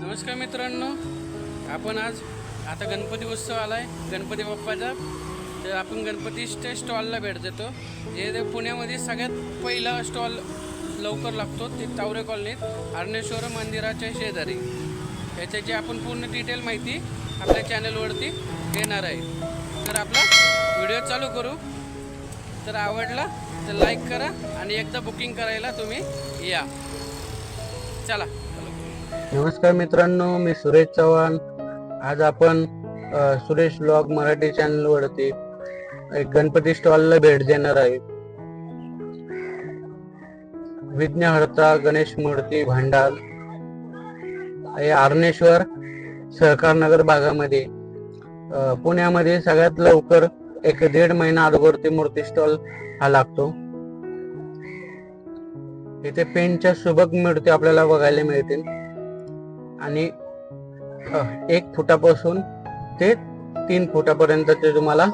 नमस्कार मित्रांनो. आपण आज आता गणपती उत्सव आलाय गणपती बाप्पाचा. तर आपण गणपतीच्या स्टॉलला भेट देतो. जे ते पुण्यामध्ये सगळ्यात पहिला स्टॉल लवकर लागतो ते तावरे कॉलनीत अर्णेश्वर मंदिराच्या शेजारी. याच्याची आपण पूर्ण डिटेल माहिती आपल्या चॅनलवरती घेणार आहे. तर आपला व्हिडिओ चालू करू. तर आवडला तर लाईक करा आणि एकदा बुकिंग करायला तुम्ही या. चला. नमस्कार मित्रांनो मी सुरेश चव्हाण. आज आपण सुरेश ब्लॉग मराठी चॅनल वरती एक गणपती स्टॉलला भेट देणार आहे. विघ्नहर्ता गणेश मूर्ती भांडार. हे आरणेश्वर सहकार नगर भागामध्ये पुण्यामध्ये सगळ्यात लवकर एक दीड महिना अगोदर ते मूर्ती स्टॉल हा लागतो. इथे पेंटच्या सुबक मूर्ती आपल्याला बघायला मिळतील. आणि एक फुटापासून ते तीन फुटापर्यंतचे तुम्हाला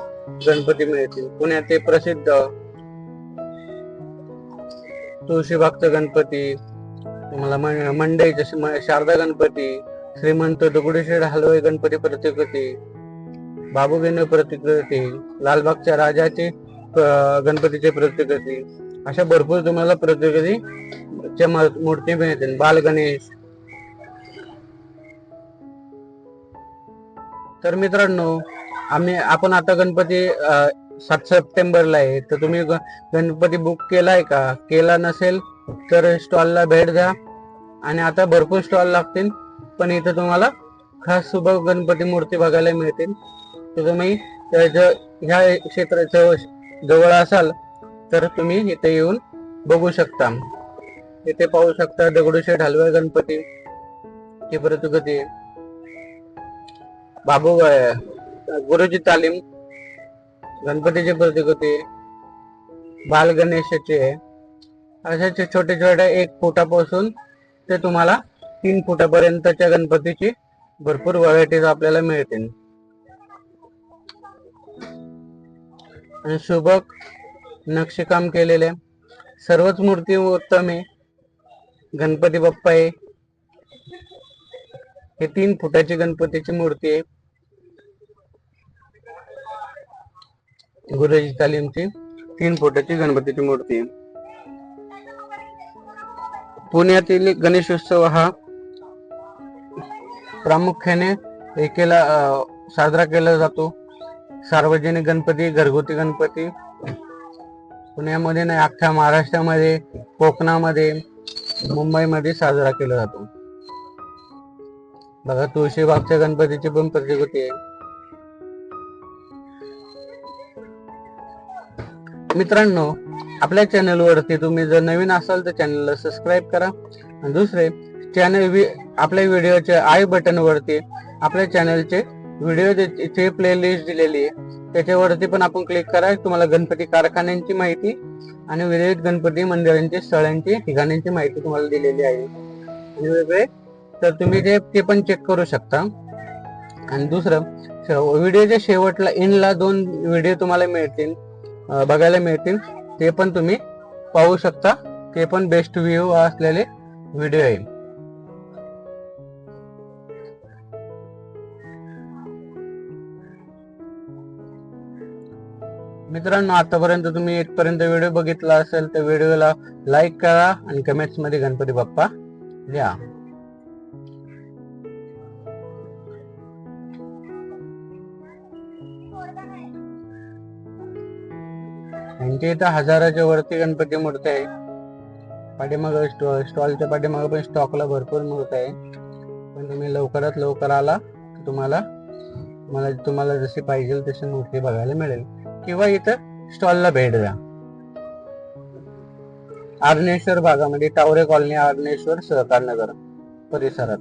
गणपती मिळतील. पुण्याचे प्रसिद्ध तुळशीबागचा गणपती तुम्हाला मंडई जसे शारदा गणपती श्रीमंत दगडूशेठ हलवाई गणपती प्रतिकृती बाबूगेंद्र प्रतिकृती लालबागच्या राजाचे गणपतीचे प्रतिकृती अशा भरपूर तुम्हाला प्रतिकृतीच्या म- मूर्ती मिळतील. बाल गणेश तर मित्रांनो आम्ही आपण आता गणपती सात सप्टेंबरला आहे. तर तुम्ही ग- गणपती बुक केलाय का? केला नसेल तर स्टॉलला भेट द्या. आणि आता भरपूर स्टॉल लागतील पण इथं तुम्हाला खास सुबह गणपती मूर्ती बघायला मिळतील. तर तुम्ही ह्या क्षेत्राच्या जवळ असाल तर तुम्ही इथे येऊन बघू शकता. इथे पाहू शकता दगडूशेठ हलवाई गणपती ची प्रतिकृती बाबू गुरुजी तालीम गणपतीची होते बाल गणेशाचे अशा छोटे छोटे एक फुटापासून ते तुम्हाला तीन फुटापर्यंतच्या गणपतीची भरपूर व्हरायटीज आपल्याला मिळतील. आणि सुबक नक्षीकाम केलेले सर्वच मूर्ती उत्तम आहे. गणपती बाप्पा आहे. हे तीन फुटाची गणपतीची मूर्ती आहे. गुरुजी तालीमची तीन फुटाची गणपतीची मूर्ती. आहे पुण्यातील गणेश उत्सव हा प्रामुख्याने हे केला साजरा केला जातो. सार्वजनिक गणपती घरगुती गणपती. पुण्यामध्ये नाही अख्ख्या महाराष्ट्रामध्ये कोकणामध्ये मुंबईमध्ये साजरा केला जातो. बघा तुळशीबागच्या गणपतीची पण प्रतिकृती आहे. मित्रांनो आपल्या चॅनलवरती तुम्ही जर नवीन असाल तर चॅनलला सबस्क्राईब करा. दुसरे चॅनल आपल्या व्हिडिओच्या आय बटनवरती आपल्या चॅनलचे व्हिडिओ इथे प्लेलिस्ट दिलेली आहे त्याच्यावरती पण आपण क्लिक करा. तुम्हाला गणपती कारखान्यांची माहिती आणि विविध गणपती मंदिरांची स्थळांची ठिकाणांची माहिती तुम्हाला दिलेली आहे. आणि वेगळे तर तुम्ही ते ते पण चेक करू शकता. आणि दुसरं व्हिडिओच्या शेवटला इनला दोन व्हिडिओ तुम्हाला मिळतील. बघायला मिळतील. ते पण तुम्ही पाहू शकता. ते पण बेस्ट व्ह्यू असलेले व्हिडिओ आहे. मित्रांनो आतापर्यंत तुम्ही इथपर्यंत व्हिडिओ बघितला असेल तर व्हिडिओला लाईक करा आणि कमेंट्समध्ये गणपती बाप्पा लिहा. यांच्या इथं हजाराच्या वरती गणपती मूर्ती आहे. पाठीमाग स्टॉलच्या पाठीमाग पण स्टॉकला भरपूर मूर्ती आहे. पण तुम्ही लवकरात लवकर आला तुम्हाला मला तुम्हाला जशी पाहिजे तशी मूर्ती बघायला मिळेल. किंवा इथं स्टॉलला भेट द्या. आर्नेश्वर भागामध्ये टावरे कॉलनी आर्नेश्वर सहकारनगर परिसरात.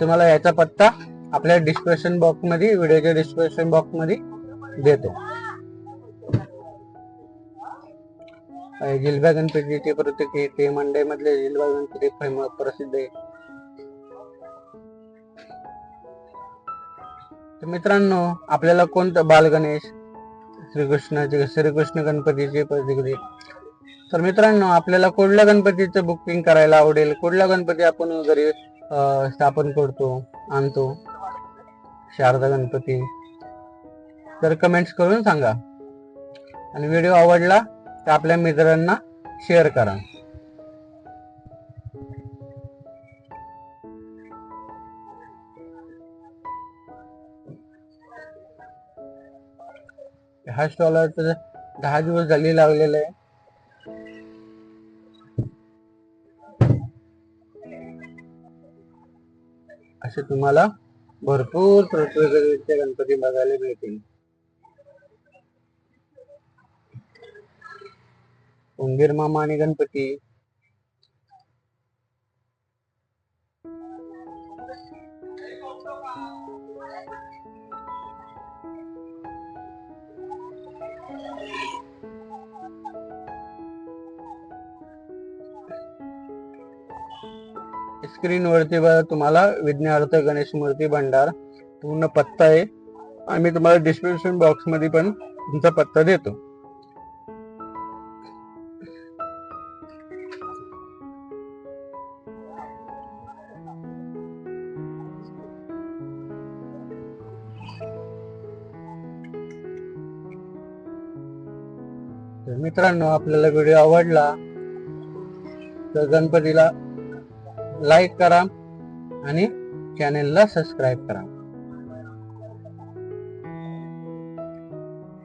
तुम्हाला याचा पत्ता आपल्या डिस्क्रिप्शन बॉक्समध्ये व्हिडिओच्या डिस्क्रिप्शन बॉक्समध्ये देतो. अं, गणपती गणपतीचे प्रत्येक ते मंडई मधले जिलबा गणपती फेमस प्रसिद्ध आहे. तर मित्रांनो आपल्याला कोणतं बालगणेश श्रीकृष्णाचे श्रीकृष्ण गणपतीचे प्रतिकृती तर मित्रांनो आपल्याला कुठल्या गणपतीचं बुकिंग करायला आवडेल? कुठला गणपती आपण घरी स्थापन करतो आणतो? शारदा गणपती. तर कमेंट्स करून सांगा. आणि व्हिडिओ आवडला तर आपल्या मित्रांना शेअर करा. ह्या स्टॉल तर दहा दिवस झाली लागलेला आहे. असे तुम्हाला भरपूर प्रकारचे गणपती बघायला मिळतील. उंदीर मामा आणि गणपती. स्क्रीन वरती बघा तुम्हाला विज्ञार्थ गणेश मूर्ती भंडार. पूर्ण पत्ता आहे. आम्ही तुम्हाला डिस्क्रिप्शन बॉक्समध्ये पण तुमचा पत्ता देतो. तर मित्रांनो आपल्याला व्हिडिओ आवडला तर गणपतीला लाईक करा आणि चॅनेलला सबस्क्राईब करा.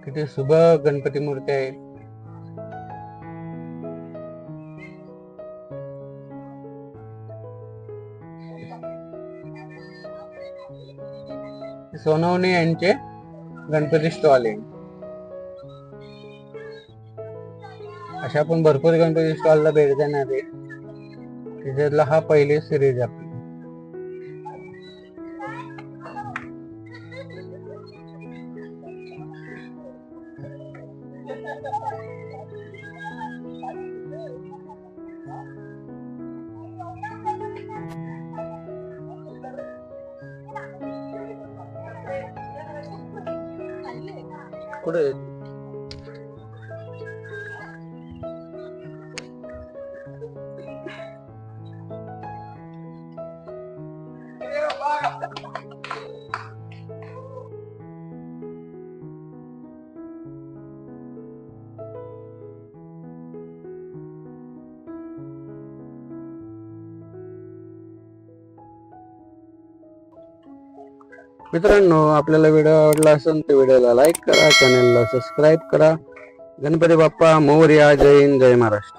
किती शुभ गणपती मूर्ती आहे. सोनवणे यांचे गणपती स्टॉल आहे. अशा पण भरपूर गणपती स्टॉलला भेट देणार आहे त्याच्यातला हा पहिले सिरीज आपली कुठे? मित्रांनो आपल्याला व्हिडिओ आवडला असेल तर व्हिडिओला लाईक करा चॅनलला सबस्क्राईब करा. गणपती बाप्पा मोर्या जय हिंद जय महाराष्ट्र.